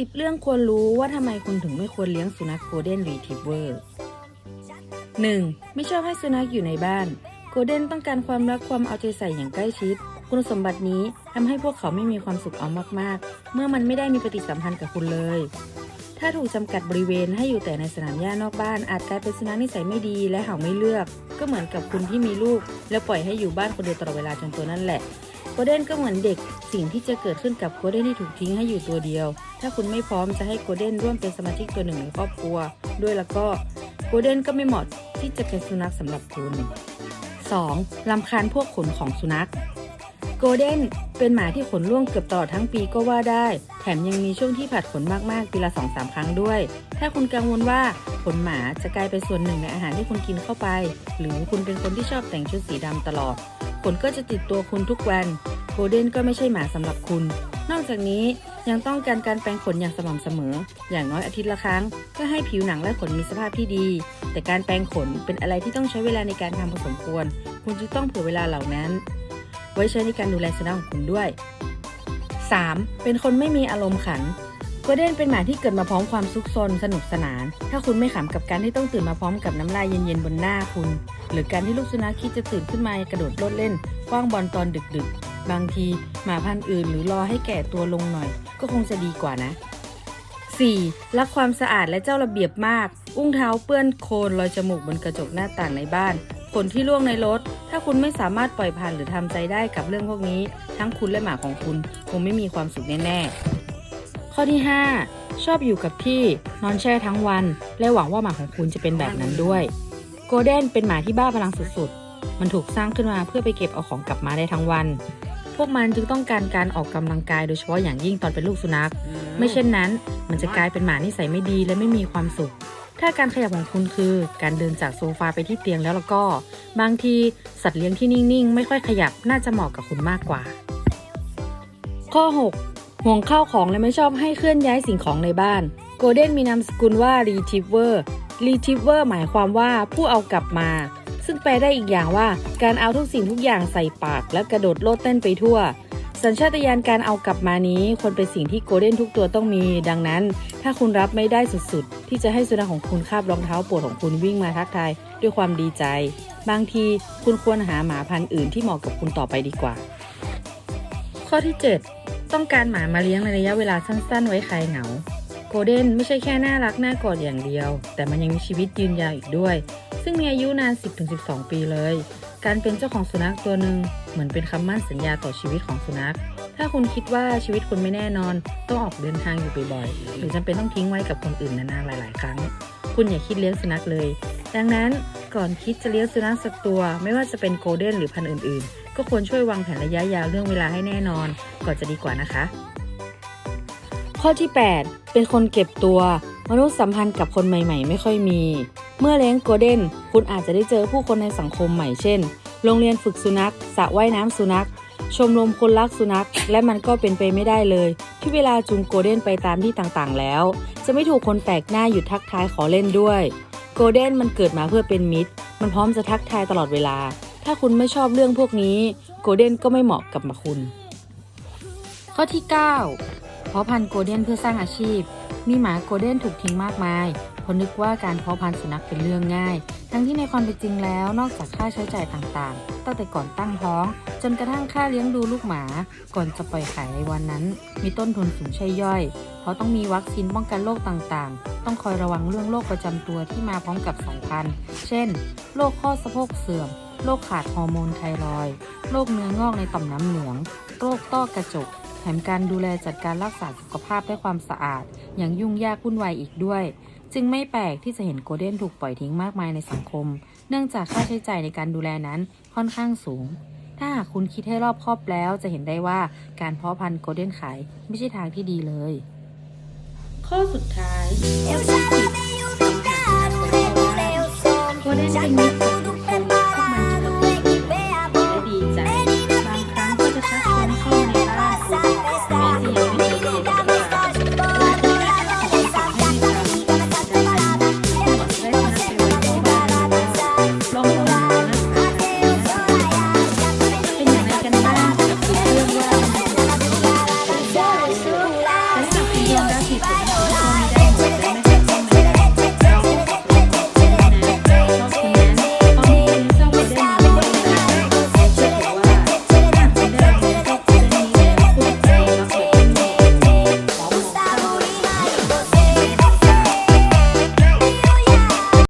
10 เรื่องควรรู้ว่าทำไมคุณถึงไม่ควรเลี้ยงสุนัขโกลเด้นรีท r เวอร์ 1. ไม่ชอบให้สุนัขอยู่ในบ้าน โกลเด้นต้องการความรักความเอาใจใส่อย่างใกล้ชิด คุณสมบัตินี้ทำให้พวกเขาไม่มีความสุขเอามากๆ เมื่อมันไม่ได้มีปฏิสัมพันธ์กับคุณเลย ถ้าถูกจำกัดบริเวณให้อยู่แต่ในสนามหญ้านอกบ้าน อาจกลายเป็นสุนัขนิสัยไม่ดีและเห่าไม่เลือก ก็เหมือนกับคุณที่มีลูก แล้วปล่อยให้อยู่บ้านคนเดียวตลอดเวลาจนตัวนั่นแหละ โกลเด้นก็เหมือนเด็ก สิ่งที่จะเกิดขึ้นกับโกลเด้นที่ถูกทิ้งให้อยู่ตัวเดียว ถ้าคุณไม่พร้อมจะให้โกลเด้นร่วมเป็นสมาชิกตัวหนึ่งในครอบครัว ด้วยแล้วก็โกลเด้นก็ไม่เหมาะที่จะเป็นสุนัขสำหรับคุณ 2. ลำคาญพวกขนของสุนัขโกลเด้นเป็นหมาที่ขนร่วงเกือบตลอดทั้งปีก็ว่าได้ แถมยังมีช่วงที่ผัดขนมากๆปีละ2-3สามครั้งด้วย ถ้าคุณกังวลว่าขนหมาจะกลายเป็นส่วนหนึ่งในอาหารที่คุณกินเข้าไป หรือคุณเป็นคนที่ชอบแต่งชุดสีดำตลอดขนก็จะติดตัวคุณทุกวัน โกลเด้นก็ไม่ใช่หมาสำหรับคุณ นอกจากนี้ยังต้องการการแปรงขนอย่างสม่ำเสมอ อย่างน้อยอาทิตย์ละครั้งเพื่อให้ผิวหนังและขนมีสภาพที่ดี แต่การแปรงขนเป็นอะไรที่ต้องใช้เวลาในการทำพอสมควร คุณจึงต้องเผื่อเวลาเหล่านั้น ไว้ใช้ในการดูแลสุนัขของคุณด้วย 3. เป็นคนไม่มีอารมณ์ขันโกลเด้นเป็นหมาที่เกิดมาพร้อมความซุกซนสนุกสนาน ถ้าคุณไม่ขำกับการที่ต้องตื่นมาพร้อมกับน้ำลายเย็นๆบนหน้าคุณ หรือการที่ลูกสุนัขคิดจะตื่นขึ้นมากระโดดโลดเล่นคว้างบอลตอนดึกๆ บางทีหมาพันธุ์อื่นหรือรอให้แก่ตัวลงหน่อย ก็คงจะดีกว่านะ 4. รักความสะอาดและเจ้าระเบียบมาก อุ้งเท้าเปื้อนโคลนรอยจมูกบนกระจกหน้าต่างในบ้านขนที่ร่วงในรถ ถ้าคุณไม่สามารถปล่อยผ่านหรือทำใจได้กับเรื่องพวกนี้ ทั้งคุณและหมาของคุณคงไม่มีความสุขแน่ๆ ข้อที่ 5 ชอบอยู่กับที่นอนแช่ทั้งวัน และหวังว่าหมาของคุณจะเป็นแบบนั้นด้วย โกลเด้นเป็นหมาที่บ้าพลังสุดๆ มันถูกสร้างขึ้นมาเพื่อไปเก็บเอาของกลับมาได้ทั้งวัน วกมันจึงต้องการการออกกำลังกายโดยเฉพาะอย่างยิ่งตอนเป็นลูกสุนัข ไม่เช่นนั้น มันจะกลายเป็นหมานิสัยไม่ดีและไม่มีความสุข ถ้าการขยับของคุณคือ การเดินจากโซฟาไปที่เตียงแล้วแล้วก็ บางทีสัตว์เลี้ยงที่นิ่งๆ ไม่ค่อยขยับน่าจะเหมาะกับคุณมากกว่า ข้อ 6 ห่วงข้าวของและไม่ชอบให้เคลื่อนย้ายสิ่งของในบ้านโกลเด้นมีนามสกุลว่า Retriever Retriever หมายความว่าผู้เอากลับมา ซึ่งแปลได้อีกอย่างว่า การเอาทุกสิ่งทุกอย่างใส่ปากและกระโดดโลดเต้นไปทั่ว สัญชาตญาณการเอากลับมานี้ควรเป็นสิ่งที่โกลเด้นทุกตัวต้องมี ดังนั้น ถ้าคุณรับไม่ได้สุดๆ ที่จะให้สุนัขของคุณคาบรองเท้าโปรดของคุณวิ่งมาทักทายด้วยความดีใจ บางทีคุณควรหาหมาพันธุ์อื่นที่เหมาะกับคุณต่อไปดีกว่า ข้อที่ 7 ต้องการหมามาเลี้ยงในระยะเวลาสั้น ๆ ไว้คลายเหงา โกลเด้นไม่ใช่แค่น่ารักน่ากอดอย่างเดียว แต่มันยังมีชีวิตยืนยาวอีกด้วย ซึ่งมีอายุนาน 10-12 ปีเลย การเป็นเจ้าของสุนัขตัวหนึ่งเหมือนเป็นคำมั่นสัญญาต่อชีวิตของสุนัข ถ้าคุณคิดว่าชีวิตคุณไม่แน่นอน ต้องออกเดินทางอยู่บ่อยๆหรือจำเป็นต้องทิ้งไว้กับคนอื่นนานๆหลาย ๆ ครั้ง คุณอย่าคิดเลี้ยงสุนัขเลย ดังนั้นก่อนคิดจะเลี้ยงสุนัขสักตัว ไม่ว่าจะเป็นโกลเด้นหรือพันธุ์อื่น ๆ ก็ควรช่วยวางแผนระยะยาวเรื่องเวลาให้แน่นอนก่อนจะดีกว่านะคะ ข้อที่ 8 เป็นคนเก็บตัว มนุษย์สัมพันธ์กับคนใหม่ ๆ ไม่ค่อยมี เมื่อเลี้ยงโกลเด้น คุณอาจจะได้เจอผู้คนในสังคมใหม่เช่น โรงเรียนฝึกสุนัขสระว่ายน้ำสุนัข ชมรมคนรักสุนัข และมันก็เป็นไปไม่ได้เลย ที่เวลาจูงโกลเด้นไปตามที่ต่างๆ แล้ว จะไม่ถูกคนแปลกหน้าหยุดทักทายขอเล่นด้วยโกลเด้นมันเกิดมาเพื่อเป็นมิตร มันพร้อมจะทักทายตลอดเวลา ถ้าคุณไม่ชอบเรื่องพวกนี้โกลเด้นก็ไม่เหมาะกับมาคุณ ข้อที่ 9 เพาะพันธุ์โกลเด้นเพื่อสร้างอาชีพ มีหมาโกลเด้นถูกทิ้งมากมายเพราะนึกว่าการเพาะพันธุ์สุนัขเป็นเรื่องง่าย ทั้งที่ในความเป็นจริงแล้วนอกจากค่าใช้จ่ายต่างๆ ตั้งแต่ก่อนตั้งท้อง จนกระทั่งค่าเลี้ยงดูลูกหมา ก่อนจะปล่อยขายในวันนั้น มีต้นทุนสูงใช่ย่อย เพราะต้องมีวัคซีนป้องกันโรคต่างๆ ต้องคอยระวังเรื่องโรคประจำตัวที่มาพร้อมกับสายพันธุ์ เช่น โรคข้อสะโพกเสื่อม โรคขาดฮอร์โมนไทรอย โรคเนื้องอกในต่อมน้ำเหลือง โรคต้อกระจก แถมการดูแลจัดการรักษาสุขภาพและความสะอาดอย่างยุ่งยากวุ่นวายอีกด้วย จึงไม่แปลกที่จะเห็นโกลเด้นถูกปล่อยทิ้งมากมายในสังคม เนื่องจากค่าใช้จ่ายในการดูแลนั้นค่อนข้างสูง ถ้าหากคุณคิดให้รอบคอบแล้วจะเห็นได้ว่าการเพาะพันธุ์โกลเด้นขายไม่ใช่ทางที่ดีเลย ข้อสุดท้าย Eu já levei o lugar, eu levo, eu sou โกลเด้นเป็นมิตรกับ Iya.